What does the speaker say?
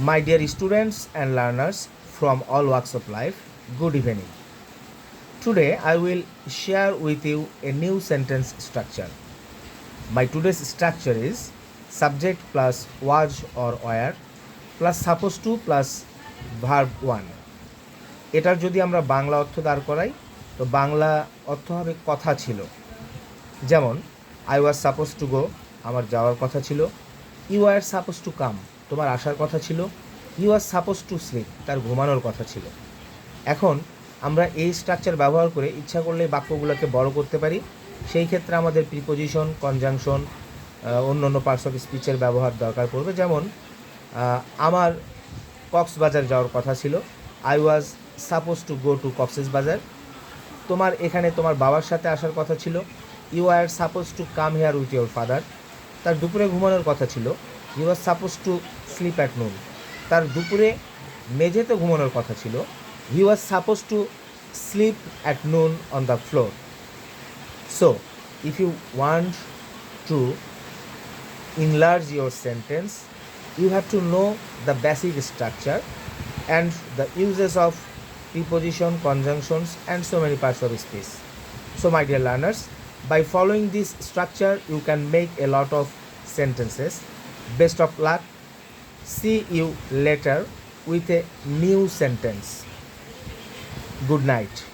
My dear students and learners from all walks of life, good evening. Today I will share with you a new sentence structure. My today's structure is subject plus was or were plus supposed to plus verb one. এটার যদি আমরা বাংলা অর্থ দাঁড় করাই তো বাংলা অর্থ হবে কথা ছিল যেমন I was suppose to go আমার যাওয়ার কথা ছিল you are suppose to come তোমার আসার কথা ছিল। You are suppose to sleep তার ঘুমানোর কথা ছিল। এখন আমরা এই স্ট্রাকচার ব্যবহার করে ইচ্ছা করলে বাক্যগুলোকে বড় করতে পারি। সেই ক্ষেত্রে আমাদের প্রিপোজিশন কনজাংশন অন্য অন্য পার্টস অফ স্পিচের ব্যবহার দরকার পড়বে। যেমন আমার কক্সবাজার যাওয়ার কথা ছিল। I was suppose to go to Cox's Bazar তোমার এখানে তোমার বাবার সাথে আসার কথা ছিল। You are suppose to come here with your father তার দুপুরে ঘুমানোর কথা ছিল। You are suppose to sleep at noon তার দুপুরে মেঝেতে ঘুমানোর কথা ছিল he was suppose to sleep at noon on the floor so if you want to enlarge your sentence you have to know the basic structure and the uses of preposition conjunctions and so many parts of speech so my dear learners by following this structure you can make a lot of sentences best of luck see you later with a new sentence. Good night.